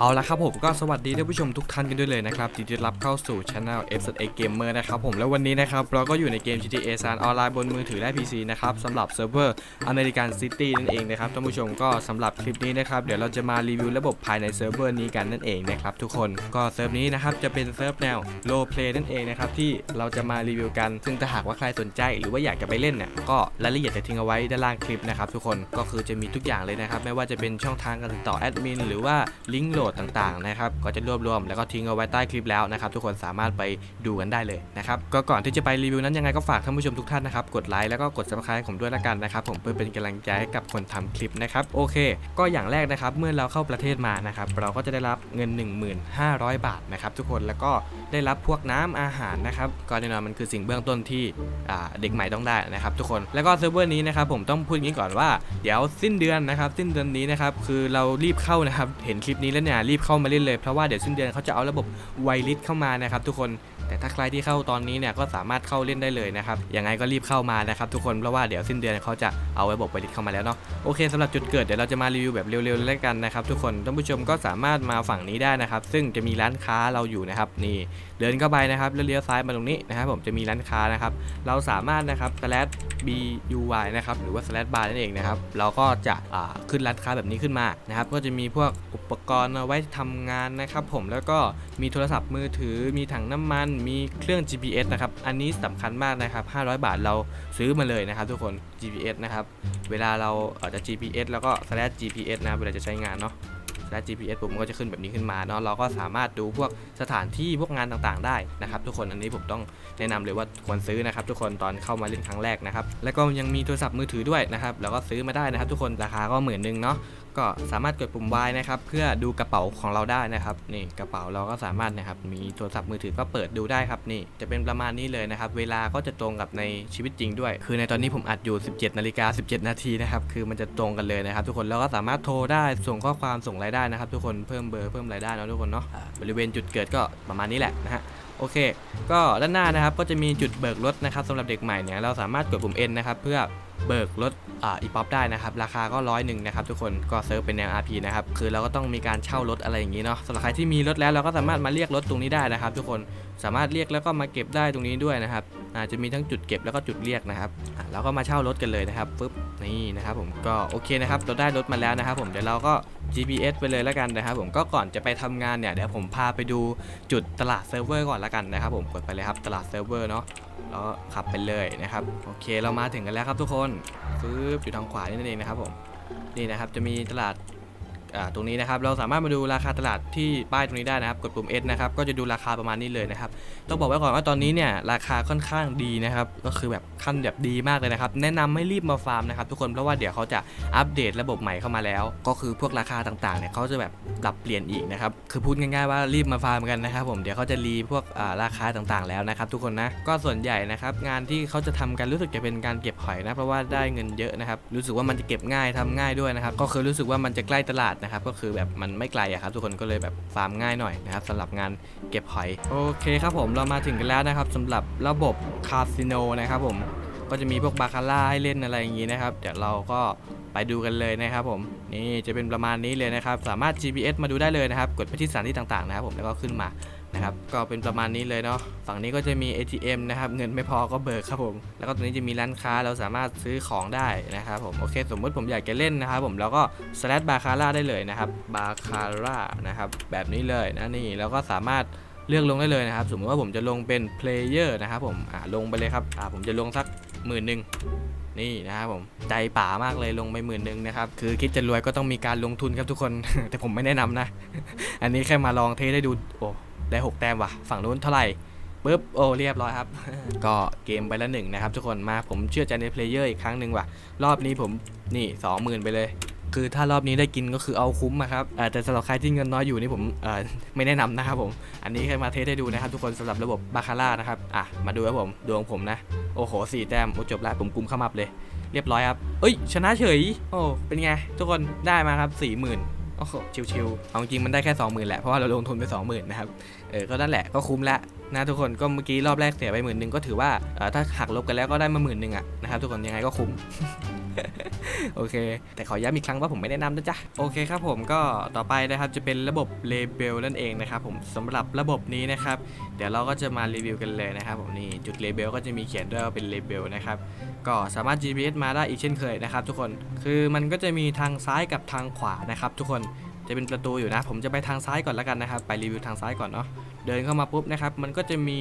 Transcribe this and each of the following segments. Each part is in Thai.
เอาละครับผมก็สวัสดีท่านผู้ชมทุกท่านกันด้วยเลยนะครับยินดีต้อนรับเข้าสู่ช anel f a Gamer นะครับผมแล้ววันนี้นะครับเราก็อยู่ในเกม GTA San ออนไลน์บนมือถือและ PC นะครับสำหรับเซิร์ฟเวอร์ American City นั่นเองนะครับท่านผู้ชมก็สำหรับคลิปนี้นะครับเดี๋ยวเราจะมารีวิวระบบภายในเซิร์ฟเวอร์นี้กันนั่นเองนะครับทุกคนก็เซิร์ฟนี้นะครับจะเป็นเซิร์ฟแนว Low Play นั่นเองนะครับที่เราจะมารีวิวกัน ซึ่งถ้าหากว่าใครสนใจ หรือว่าอยากจะไปเล่นเนี่ยก็รายละเอียดจะทิ้งเอาไว้ด้านล่างคลิปนะครับทุกคนก็คือจะมีทุกอย่างเลยนะครับไม่ว่าจะเป็นช่องทางการติดต่อแอดมินหรือว่าลิงก์โหลดต่างๆนะครับก็จะรวบรวมแล้วก็ทิ้งเอาไว้ใต้คลิปแล้วนะครับทุกคนสามารถไปดูกันได้เลยนะครับก็ก่อนที่จะไปรีวิวนั้นยังไงก็ฝากท่านผู้ชมทุกท่านนะครับกดไลค์แล้วก็กด subscribe ผมด้วยละกันนะครับผมเพื่อเป็นกำลังใจให้กับคนทำคลิปนะครับโอเค ก็อย่างแรกนะครับเมื่อเราเข้าประเทศมานะครับเราก็จะได้รับเงิน 1500 บาทนะครับทุกคนแล้วก็ได้รับพวกน้ำอาหารนะครับก็แน่นอนมันคือสิ่งเบื้องต้นที่เด็กใหม่ต้องได้นะครับทุกคนแล้วก็เซิร์ฟเวอร์นี้นะครับผมต้องพูดอย่างนี้ก่อนว่าเดี๋ยวสิ้นเดือนนะครับสิ้นเดือนนี้นะครับคือเรารีบเข้านะครับเห็นคลิปนี้แล้วเนี่ยรีบเข้ามาเล่นเลยเพราะว่าเดี๋ยวสิ้นเดือนเขาจะเอาระบบไวลิสเข้ามานะครับทุกคน แต่ถ้าใครที่เข้าตอนนี้เนี่ยก็สามารถเข้าเล่นได้เลยนะครับยังไงก็รีบเข้ามานะครับทุกคนเพราะว่าเดี๋ยวสิ้นเดือนเขาจะเอาระบบไวลิสเข้ามาแล้วเนาะโอเคสำหรับจุดเกิดเดี๋ยวเราจะมารีวิวแบบเร็วๆแล้วกันนะครับทุกคนท่านผู้ชมก็สามารถมาฝั่งนี้ได้นะครับซึ่งจะมีร้านค้าเราอยู่นะครับนี่เดินเข้าไปนะครับแล้วเลี้ยวซ้ายมาตรงนี้นะครับผมจะมีร้านค้านะครับเราสามารถนะครับ slash b u y นะครับหรือว่า slash bar นั่นเองนะครับเราก็จะขึ้นร้านค้าแบบนี้ขึ้นมานะครับก็จะมีพวกอุปกรณ์เอาไว้ทำงานนะครับผมแล้วก็มีโทรศัพท์มือถือมีถังน้ำมันมีเครื่อง GPS นะครับ อันนี้สำคัญมากนะครับ 500 บาทเราซื้อมาเลยนะครับ ทุกคน GPS นะครับ เวลาเราอ่อจะ GPS แล้วก็ slash GPS นะ เวลาจะใช้งานเนาะและ GPS ผมก็จะขึ้นแบบนี้ขึ้นมาเนาะ เราก็สามารถดูพวกสถานที่พวกงานต่างๆ ได้นะครับ ทุกคน อันนี้ผมต้องแนะนำเลยว่าควรซื้อนะครับ ทุกคนตอนเข้ามาเล่นครั้งแรกนะครับ แล้วก็ยังมีโทรศัพท์มือถือด้วยนะครับ แล้วก็ซื้อมาได้นะครับ ทุกคน ราคาก็หมื่นหนึ่งเนาะ ก็สามารถกดปุ่ม Y นะครับเพื่อดูกระเป๋าของเราได้นะครับนี่กระเป๋าเราก็สามารถนะครับมีโทรศัพท์มือถือก็เปิดดูได้ครับนี่จะเป็นประมาณนี้เลยนะครับเวลาก็จะตรงกับในชีวิตจริงด้วย คือในตอนนี้ผมอัดอยู่ 17นาฬิกา17 นาทีนะครับคือมันจะตรงกันเลยนะครับทุกคนแล้วก็สามารถโทรได้ส่งข้อความส่งรายได้นะครับ ทุกคนเพิ่มเบอร์เพิ่มรายได้นะทุกคนเนาะบริเวณจุดเกิดก็ประมาณนี้แหละนะฮะโอเค ก็ด้านหน้านะครับก็จะมีจุดเบิกรถนะครับสำหรับเด็กใหม่เนี่ยเราสามารถกดปุ่ม N นะครับเพื่อ เบิกรถอีป๊อปได้นะครับ ราคาก็ร้อยหนึ่งนะครับทุกคนก็เซิร์ฟเป็นแนว RP นะครับคือเราก็ต้องมีการเช่ารถอะไรอย่างนี้เนาะสำหรับใครที่มีรถแล้วเราก็สามารถมาเรียกรถตรงนี้ได้นะครับ ทุกคนสามารถเรียกแล้วก็มาเก็บได้ตรงนี้ด้วยนะครับ อาจจะมีทั้งจุดเก็บแล้วก็จุดเรียกนะครับเราก็มาเช่ารถกันเลยนะครับฟึบนี่นะครับผมก็โอเคนะครับเราได้รถมาแล้วนะครับ ผมเดี๋ยวเราก็ GPS ไปเลยแล้วกันนะครับ ผมก็ก่อนจะไปทำงานเนี่ยเดี๋ยวผมพาไปดูจุดตลาดเซิร์ฟเวอร์ก่อนแล้วกันนะครับ ผมกดไปเลยครับตลาดเซิร์ฟเวอร์เนาะแล้วขับไปเลยนะครับโอเคเรามาถึงกันแล้วครับทุกคนฟึบอยู่ทางขวานี่นั่นเองนะครับผมนี่นะครับจะมีตลาด ตรงนี้นะครับเราสามารถมาดูราคาตลาดที่ป้ายตรงนี้ได้นะครับ กดปุ่ม S นะครับก็จะดูราคาประมาณนี้เลยนะครับต้องบอกไว้ก่อนว่าตอนนี้เนี่ยราคาค่อนข้างดีนะครับก็คือแบบขั้นแบบดีมากเลยนะครับแนะนำไม่รีบมาฟาร์มนะครับทุกคนเพราะว่าเดี๋ยวเขาจะอัปเดตระบบใหม่เข้ามาแล้ว ก็คือพวกราคาต่างๆเนี่ยเขาจะแบบปรับเปลี่ยนอีกนะครับคือพูดง่ายๆว่ารีบมาฟาร์มกันนะครับผมเดี๋ยวเขาจะรีพวกราคาต่างๆแล้วนะครับทุกคนนะก็ส่วนใหญ่นะครับงานที่เขาจะทำกันรู้สึกจะเป็นการเก็บหอยนะเพราะว่าได้เงินเยอะนะครับรู้สึกว่ามันจะเก็บง่ายทำง่ายด้วยนะครับก็คือรู้สึกว่ามันจะใกล้ตลาดนะครับก็คือแบบมันไม่ไกลอะครับทุกคนก็เลยแบบฟาร์มง่ายหน่อยนะครับสำหรับงานเก็บหอยโอเคครับผมเรามาถึงกันแล้วนะครับสำหรับระบบคาสิโนนะครับผมก็จะมีพวกบาคาร่าให้เล่นอะไรอย่างนี้นะครับเดี๋ยวเราก็ไปดูกันเลยนะครับผมนี่จะเป็นประมาณนี้เลยนะครับสามารถ GPS มาดูได้เลยนะครับกดไปที่สถานที่ต่างๆนะครับผมแล้วก็ขึ้นมา นะครับ ก็เป็นประมาณนี้เลยเนาะ ฝั่งนี้ก็จะมี ATM นะครับ เงินไม่พอก็เบิกครับผม แล้วก็ตรงนี้จะมีร้านค้าเราสามารถซื้อของได้นะครับผม โอเค สมมติผมอยากจะเล่นนะครับผมแล้วก็ slash บาคาร่าได้เลยนะครับบาคาร่านะครับ แบบนี้เลยนะนี่แล้วก็สามารถเลือกลงได้เลยนะครับ สมมติว่าผมจะลงเป็น player นะครับผม อ่าลงไปเลยครับ อ่าผมจะลงสักหมื่นหนึ่งนี่นะครับผมใจป่ามากเลยลงไปหมื่นหนึ่งนะครับ คือคิดจะรวยก็ต้องมีการลงทุนครับทุกคน แต่ผมไม่แนะนำนะ อันนี้แค่มาลองเทสได้ดูโอ้ ได้หกแต้มว่ะ ฝั่งนู้นเท่าไหร่ปุ๊บโอ้เรียบร้อยครับ ก็เกมไปละหนึ่งนะครับทุกคนมาผมเชื่อใจใน player อีกครั้งหนึ่งว่ะ รอบนี้ผมนี่สองหมื่นไปเลย คือถ้ารอบนี้ได้กินก็คือเอาคุ้มอะครับแต่สำหรับใครที่เงินน้อยอยู่นี่ผมไม่แนะนำนะครับผม อันนี้แค่มาเทสให้ดูนะครับทุกคนสำหรับระบบบาคาร่านะครับอะมาดูครับผมดวงผมนะ โอ้โหสี่แต้มโอ้จบแล้วผมกุมเข้ามับเลย เรียบร้อยครับเอ้ยชนะเฉย โอ้เป็นไงทุกคนได้มาครับสี่หมื่น โอ้โหชิวๆเอาจริงๆมันได้แค่ 20,000แหละเพราะว่าเราลงทุนไป20,000นะครับเออก็นั่นแหละก็คุ้มละนะทุกคนก็เมื่อกี้รอบแรกเสียไปหมื่นหนึ่งก็ถือว่าถ้าหักลบกันแล้วก็ได้มาหมื่นหนึ่งอะนะครับทุกคนยังไงก็คุ้มโอเค แต่ขอย้ำอีกครั้งว่าผมไม่แนะนำนะจ๊ะ โอเคครับผมก็ต่อไปนะครับจะเป็นระบบเลเบลนั่นเองนะครับผมสำหรับระบบนี้นะครับ เดี๋ยวเราก็จะมารีวิวกันเลยนะครับผมนี่จุดเลเบลก็จะมีเขียนด้วยว่าเป็นเลเบลนะครับ ก็สามารถ GPS มาได้อีกเช่นเคยนะครับ ทุกคน คือมันก็จะมีทางซ้ายกับทางขวานะครับ ทุกคน จะเป็นประตูอยู่นะ ผมจะไปทางซ้ายก่อนแล้วกันนะครับ ไปรีวิวทางซ้ายก่อนเนาะ เดินเข้ามาปุ๊บนะครับ มันก็จะมี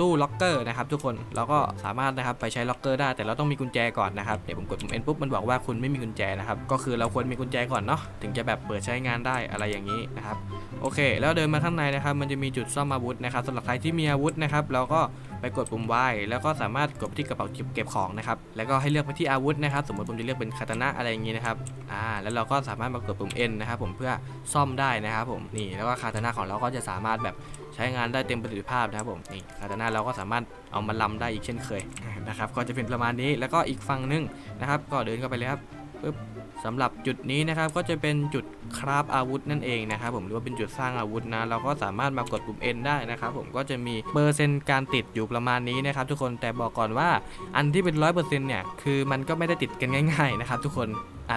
ตู้ล็อกเกอร์นะครับทุกคน เราก็สามารถนะครับไปใช้ล็อกเกอร์ได้ แต่เราต้องมีกุญแจก่อนนะครับ เดี๋ยวผมกดปุ่ม N ปุ๊บ มันบอกว่าคุณไม่มีกุญแจนะครับ ก็คือเราควรมีกุญแจก่อนเนาะ ถึงจะแบบเปิดใช้งานได้อะไรอย่างนี้นะครับ โอเค แล้วเดินมาข้างในนะครับ มันจะมีจุดซ่อมอาวุธนะครับสำหรับใครที่มีอาวุธนะครับ เราก็ ไปกดปุ่ม Y แล้วก็สามารถกดไปที่กระเป๋าเก็บของนะครับ แล้วก็ให้เลือกไปที่อาวุธนะครับ สมมติผมจะเลือกเป็นคาตานะอะไรอย่างนี้นะครับ อ่า แล้วเราก็สามารถมากดปุ่ม N นะครับผมเพื่อซ่อมได้นะครับผม นี่ แล้วก็คาตานะของเราก็จะสามารถแบบใช้งานได้เต็มประสิทธิภาพนะครับผม นี่ คาตานะเราก็สามารถเอามาลำได้อีกเช่นเคยนะครับ ก็จะเป็นประมาณนี้ แล้วก็อีกฝั่งหนึงนะครับ ก็เดินเข้าไปเลยครับปึ๊บ สำหรับจุดนี้นะครับก็จะเป็นจุดคราฟอาวุธนั่นเองนะครับผมหรือว่าเป็นจุดสร้างอาวุธนะเราก็สามารถมากดปุ่ม N ได้นะครับผมก็จะมีเปอร์เซ็นต์การติดอยู่ประมาณนี้นะครับทุกคนแต่บอกก่อนว่าอันที่เป็นร้อยเปอร์เซนเนี่ยคือมันก็ไม่ได้ติดกันง่าย ๆ นะครับทุกคน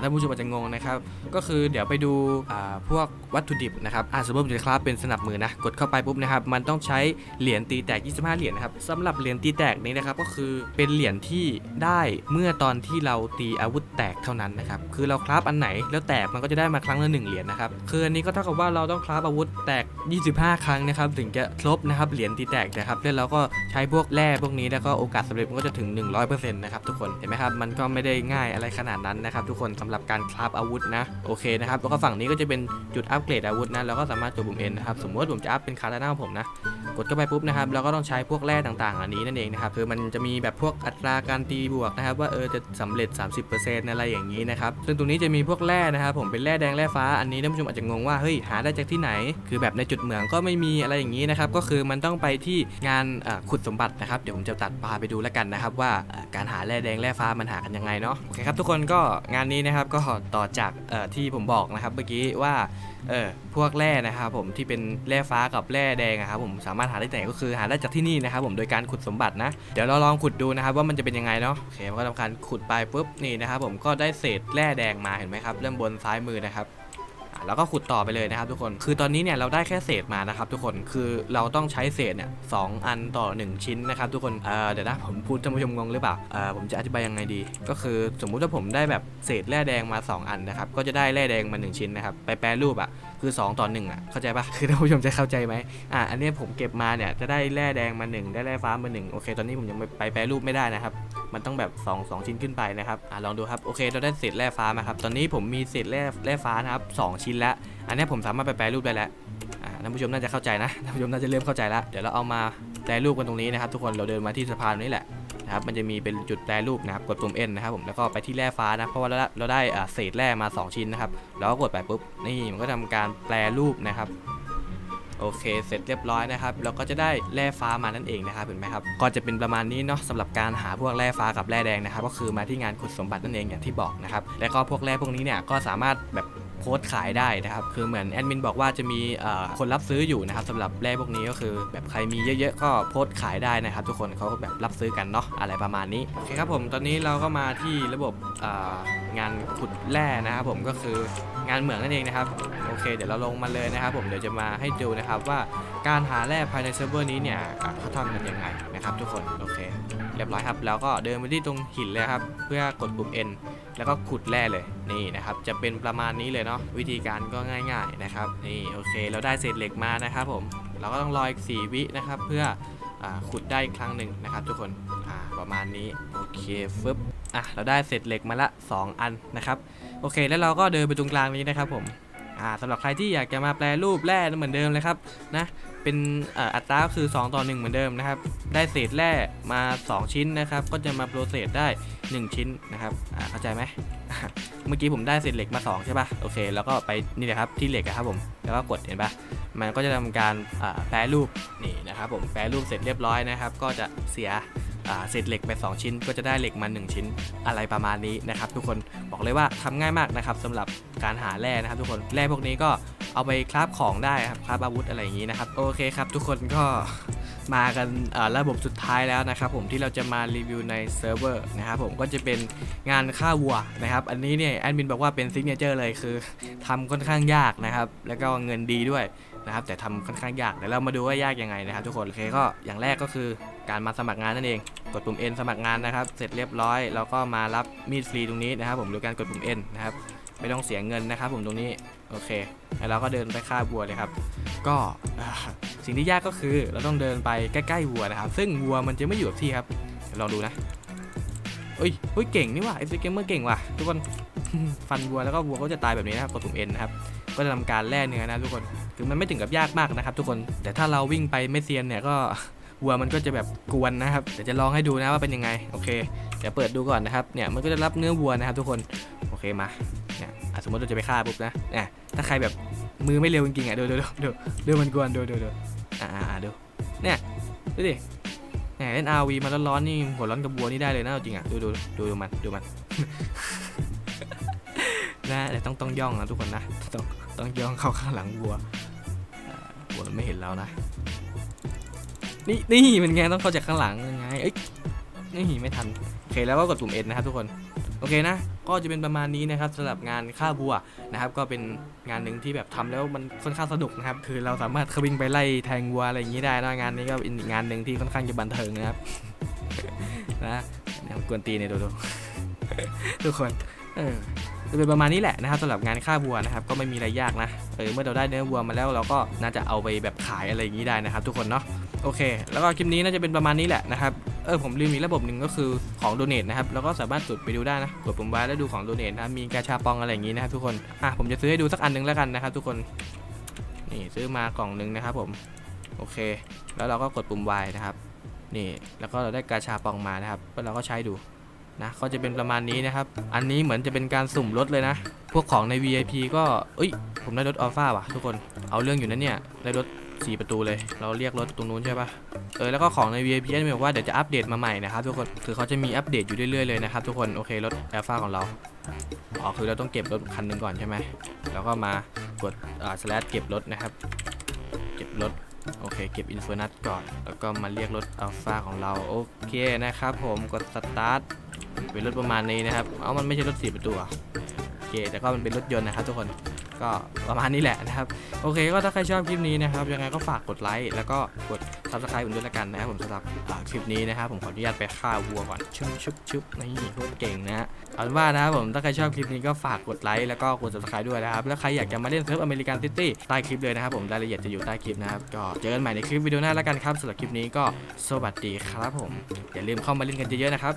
ท่านผู้ชมอาจจะงงนะครับ ก็คือเดี๋ยวไปดูพวกวัตถุดิบนะครับอ่าสมมติผมจะคราฟเป็นสนับมือนะ กดเข้าไปปุ๊บนะครับ มันต้องใช้เหรียญตีแตก 25 เหรียญนะครับสำหรับเหรียญตีแตกนี้นะครับ ก็คือเป็นเหรียญที่ได้เมื่อตอนที่เราตีอาวุธแตกเท่านั้นนะครับ คือเราคราฟอันไหนแล้วแตกมันก็จะได้มาครั้งละหนึ่งเหรียญนะครับ คืออันนี้ก็เท่ากับว่าเราต้องคราฟอาวุธแตก 25 ครั้งนะครับ ถึงจะครบนะครับ เหรียญตีแตกนะครับ แล้วเราก็ใช้พวกแร่พวกนี้แล้วก็โอกาสสำเร็จมันก็จะถึง 100%นะครับทุกคน เห็นไหมครับ มันก็ไม่ได้ง่ายอะไรขนาดนั้นนะครับทุกคนสำหรับการคราฟอาวุธนะโอเคนะครับแล้วก็ฝั่งนี้ก็จะเป็นจุดอัปเกรดอาวุธนะเราก็สามารถกดบุ่มเอ็นนะครับสมมติว่าผมจะอัพเป็นคาร์ดานาผมนะ กดเข้าไปปุ๊บนะครับเราก็ต้องใช้พวกแร่ต่างๆอันนี้นั่นเองนะครับคือมันจะมีแบบพวกอัตราการตีบวกนะครับว่าเออจะสำเร็จ 30%อะไรอย่างนี้นะครับซึ่งตรงนี้จะมีพวกแร่นะครับผมเป็นแร่แดงแร่ฟ้าอันนี้ท่านผู้ชมอาจจะงงว่าเฮ้ยหาได้จากที่ไหน คือแบบในจุดเหมืองก็ไม่มีอะไรอย่างนี้นะครับก็คือมันต้องไปที่งานขุดสมบัตินะครับเดี๋ยวผมจะตัดปลาไปดูแล้วกันนะครับว่าการหาแร่แดงแร่ฟ้ามันหากันยังไงเนาะโอเคครับทุกคนก็งานนี้นะครับก็ต่อจากที่ผมบอกนะครับเมื่อกี้ว่าเออพวกแร่นะครับผมที่เป็นแร่ฟ้ากับแร่แดงอะครับผมสามารถหาได้ที่ไหนก็คือหาได้จากที่นี่นะครับผมโดยการขุดสมบัตินะเดี๋ยวเราลองขุดดูนะครับว่ามันจะเป็นยังไงเนาะโอเคมันก็ทำการขุดไปปุ๊บนี่นะครับผมก็ได้เศษแร่แดงมาเห็นไหมครับเริ่มบนซ้ายมือนะครับ แล้วก็ขุดต่อไปเลยนะครับทุกคน คือตอนนี้เนี่ยเราได้แค่เศษมานะครับทุกคน คือเราต้องใช้เศษเนี่ยสองอันต่อ 1 ชิ้นนะครับทุกคน เออเดี๋ยวนะผมพูดท่านผู้ชมงงหรือเปล่า เออผมจะอธิบายยังไงดี ก็คือสมมุติว่าผมได้แบบเศษแร่แดงมา 2 อันนะครับ ก็จะได้แร่แดงมา 1 ชิ้นนะครับ ไปแปรรูปอะ คือ 2 ต่อ1อะ เข้าใจปะคือท่านผู้ชมจะเข้าใจไหมอะ อันนี้ผมเก็บมาเนี่ยจะได้แร่แดงมา 1 ได้แร่ฟ้ามา 1 โอเค ตอนนี้ผมยังไปไปแปรรูปไม่ได้นะครับ มันต้องแบบ2 2ชิ้นขึ้นไปนะครับอะลองดูครับโอเคเราได้เศษแร่ฟ้ามาครับตอนนี้ผมมีเศษแร่แร่ฟ้านะครับสองชิ้นแล้ว อันนี้ผมสามารถไปแปรรูปได้แล้วอ่าท่านผู้ชมน่าจะเข้าใจนะท่านผู้ชมน่าจะเริ่มเข้าใจแล้วเดี๋ยวเราเอามาแปรรูปกันตรงนี้นะครับ ทุกคนเราเดินมาที่สะพานนี้แหละนะครับมันจะมีเป็นจุดแปรรูปนะครับกดปุ่ม N นะครับผมแล้วก็ไปที่แร่ฟ้านะเพราะว่าเราได้เราได้เศษแร่มา 2 ชิ้นนะครับแล้วก็กดไปปุ๊บนี่มันก็ทำการแปรรูปนะครับ โอเค เสร็จเรียบร้อยนะครับเราก็จะได้แร่ฟ้ามานั่นเองนะครับเห็นไหมครับก็จะเป็นประมาณนี้เนาะสำหรับการหาพวกแร่ฟ้ากับแร่แดงนะครับ ก็คือมาที่งานขุดสมบัตินั่นเองอย่างที่บอกนะครับแล้วก็พวกแร่พวกนี้เนี่ยก็สามารถแบบ โพสต์ขายได้นะครับ คือเหมือนแอดมินบอกว่าจะมีคนรับซื้ออยู่นะครับสำหรับแร่พวกนี้ก็คือแบบใครมีเยอะๆก็โพสต์ขายได้นะครับ ทุกคนเขาก็แบบรับซื้อกันเนาะอะไรประมาณนี้โอเคครับผมตอนนี้เราก็มาที่ระบบงานขุดแร่นะครับผมก็คืองานเหมืองนั่นเองนะครับโอเคเดี๋ยวเราลงมาเลยนะครับ ผมเดี๋ยวจะมาให้ดูนะครับว่าการหาแร่ภายในเซิร์ฟเวอร์นี้เนี่ยเขาทำกันยังไงนะครับ ทุกคนโอเค เรียบร้อยครับ แล้วก็เดินไปที่ตรงหินเลยครับเพื่อกดปุ่ม N แล้วก็ขุดแร่เลยนี่นะครับจะเป็นประมาณนี้เลยเนาะวิธีการก็ง่าย ๆนะครับนี่โอเคเราได้เศษเหล็กมานะครับผมเราก็ต้องรออีก4วินะครับเพื่ออขุดได้อีกครั้งหนึ่งนะครับทุกคนประมาณนี้โอเคฟึบอะเราได้เศษเหล็กมาละ 2 อันนะครับโอเคแล้วเราก็เดินไปตรงกลางนี้นะครับผม อ่าสำหรับใครที่อยากจะมาแปลรูปแร่เหมือนเดิมเลยครับนะเป็นอัตราคือ 2 ต่อ 1 เหมือนเดิมนะครับ ได้เศษแร่มา 2 ชิ้นนะครับ ก็จะมาโปรเซสได้ 1 ชิ้นนะครับอ่าเข้าใจไหมเมื่อกี้ผมได้เศษเหล็กมา 2 ใช่ป่ะโอเค แล้วก็ไปนี่แหละครับที่เหล็กอะครับผมแล้วก็กดเห็นป่ะมันก็จะทำการแปรรูปนี่นะครับผมแปรรูปเสร็จเรียบร้อยนะครับ ก็จะเสีย เศษเหล็กไป 2 ชิ้น ก็จะได้เหล็กมา 1 ชิ้นอะไรประมาณนี้นะครับ ทุกคนบอกเลยว่าทำง่ายมากนะครับสำหรับการหาแร่นะครับ ทุกคนแร่พวกนี้ก็เอาไปคราฟของได้ครับคราฟอาวุธอะไรอย่างนี้นะครับโอเคครับ ทุกคนก็มากันระบบสุดท้ายแล้วนะครับ ผมที่เราจะมารีวิวในเซิร์ฟเวอร์นะครับผมก็จะเป็นงานฆ่าวัวนะครับอันนี้เนี่ยแอดมินบอกว่าเป็นซิกเนเจอร์เลยคือทำค่อนข้างยากนะครับ แล้วก็เงินดีด้วย นะครับแต่ทำค่อนข้างยากเดี๋ยวเรามาดูว่ายากยังไงนะครับ ทุกคนโอเคก็อย่างแรกก็คือการมาสมัครงานนั่นเอง กดปุ่ม N สมัครงานนะครับ เสร็จเรียบร้อยเราก็มารับมีดฟรีตรงนี้นะครับ ผมโดยการกดปุ่ม N นะครับไม่ต้องเสียเงินนะครับ ผมตรงนี้โอเคแล้วเราก็เดินไปฆ่าวัวเลยครับ ก็สิ่งที่ยากก็คือเราต้องเดินไปใกล้ๆวัวนะครับ ซึ่งวัวมันจะไม่อยู่กับที่ครับเดี๋ยวลองดูนะเฮ้ยเฮ้ยเก่งนี่ว่ะเอฟซีเกมเมอร์เก่งว่ะทุกคนฟันวัวแล้วก็วัวก็จะตายแบบนี้นะครับกดปุ่ม N นะครับ ก็จะทำการแล่เนื้อนะทุกคนคือมันไม่ถึงกับยากมากนะครับ ทุกคนแต่ถ้าเราวิ่งไปไม่เซียนเนี่ยก็วัวมันก็จะแบบกวนนะครับเดี๋ยวจะลองให้ดูนะว่าเป็นยังไงโอเคเดี๋ยวเปิดดูก่อนนะครับเนี่ยมันก็จะรับเนื้อวัวนะครับ ทุกคนโอเคมาเนี่ยสมมติเราจะไปฆ่าปุ๊บนะเนี่ยถ้าใครแบบมือไม่เร็วจริงๆอะดูดูดูดูดูมันกวนดูดูดูอ่าดูเนี่ยดูดิเนี่ยเล่น RV มาร้อนๆนี่หัวร้อนกับวัวนี่ได้เลยนะจริงอะดูดูดูดูมันดูมันนะเดี๋ยวต้องต้องย่องนะทุกคนนะ ต้องต้องย่องเข้าข้างหลังวัววัวไม่เห็นเรานะ นี่นี่เป็นไงต้องเข้าจากข้างหลังยังไงเอ้ยนี่ไม่ทันโอเคแล้วก็กดปุ่ม N นะครับทุกคนโอเคนะ ก็จะเป็นประมาณนี้นะครับสำหรับงานฆ่าบัวนะครับ ก็เป็นงานหนึ่งที่แบบทำแล้วมันค่อนข้างสนุกนะครับ คือเราสามารถขวิ่งไปไล่แทงวัวอะไรอย่างนี้ได้นะงานนี้ก็เป็นงานหนึ่งที่ค่อนข้างจะบันเทิงนะครับนะนี่ยกวนตีเนี่ยดูดูทุกคน เออ จะเป็นประมาณนี้แหละนะครับสำหรับงานฆ่าวัวนะครับก็ไม่มีอะไรยากนะเออเมื่อเราได้เนื้อวัวมาแล้วเราก็น่าจะเอาไปแบบขายอะไรอย่างนี้ได้นะครับทุกคนเนาะโอเค แล้วก็คลิปนี้น่าจะเป็นประมาณนี้แหละนะครับเออผมลืมมีระบบหนึ่งก็คือของโดเน a นะครับแล้วก็สามารถกดไปดูได้นะกดปุ่มไว้แล้วดูของโดเน a นะมีกาชาปองอะไรอย่างนี้นะครับทุกคนอะผมจะซื้อให้ดูสักอันหนึงแล้วกันนะครับทุกคนนี่ซื้อมากล่องหนึ่งนะครับผมโอเค แล้วเราก็กดปุ่ม Y นะครับนี่แล้วก็เราได้กาชาปองมานะครับแล้วเราก็ใช้ดู นะก็จะเป็นประมาณนี้นะครับ อันนี้เหมือนจะเป็นการสุ่มรถเลยนะ พวกของใน VIP ก็เอ้ย ผมได้รถอัลฟาว่ะทุกคนเอาเรื่องอยู่นะเนี่ยได้รถสี่ประตูเลย เราเรียกรถตรงนู้นใช่ปะเออ แล้วก็ของใน VIP เนี่บอกว่าเดี๋ยวจะอัปเดตมาใหม่นะครับทุกคน คือเขาจะมีอัปเดตอยู่เรื่อยๆเลยนะครับทุกคน โอเค รถแอลฟาของเรา อ๋อ คือเราต้องเก็บรถคันหนึ่งก่อนใช่ไหม แล้วก็มากดอ่า slash เก็บรถนะครับ เก็บรถ โอเค เก็บอินฟ r นัสก่อน แล้วก็มาเรียกรถอัลฟาของเรา โอเคนะครับผม กดสตาร์ท เป็นรถประมาณนี้นะครับ เอามันไม่ใช่รถสี่ประตูโอเค แต่ก็มันเป็นรถยนต์นะครับทุกคน ก็ประมาณนี้แหละนะครับ โอเค ก็ถ้าใครชอบคลิปนี้นะครับ ยังไงก็ฝากกดไลค์ แล้วก็กดซับสไครต์ผมด้วยละกันนะครับผมสำหรับคลิปนี้นะครับ ผมขออนุญาตไปฆ่าวัวก่อน ชุบชุบชุบนี่โคตรเก่งนะฮะเอาเป็นว่านะครับผม ถ้าใครชอบคลิปนี้ก็ฝากกดไลค์ แล้วก็กด subscribe ด้วยนะครับ แล้วใครอยากจะมาเล่นเซิร์ฟอเมริกันซิตี้ใต้คลิปเลยนะครับผม รายละเอียดจะอยู่ใต้คลิปนะครับ ก็เจอกันใหม่ในคลิปวิดีโอหน้าล้วกันครับสำหรับคลิปนี้ก็สวัสดีครับผมอย่าลืมเข้ามาเล่นกันเยอะๆนะครับ